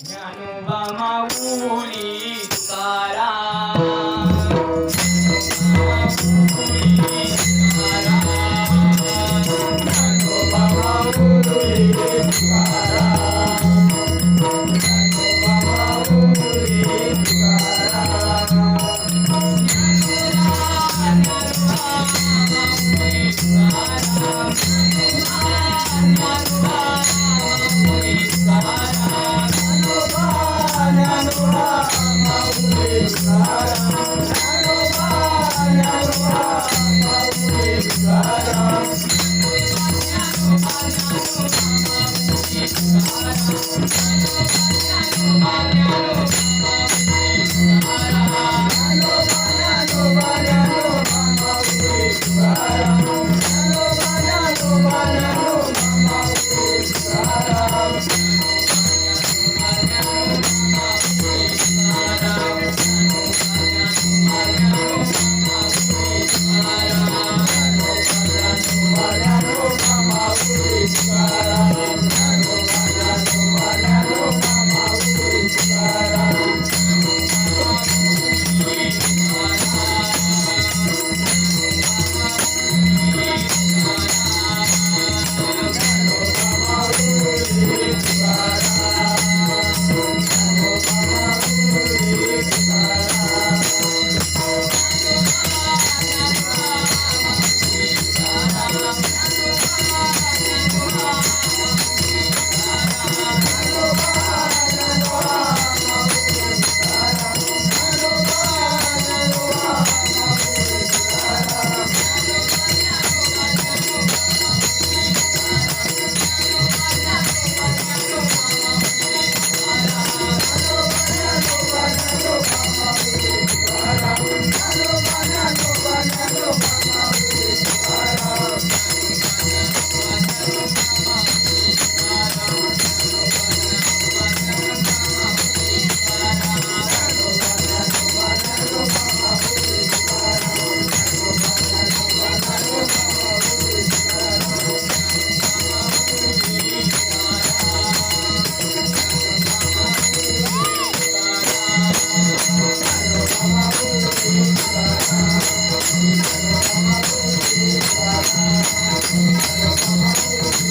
Dnyanoba Mauli Tukaram Música Thank you.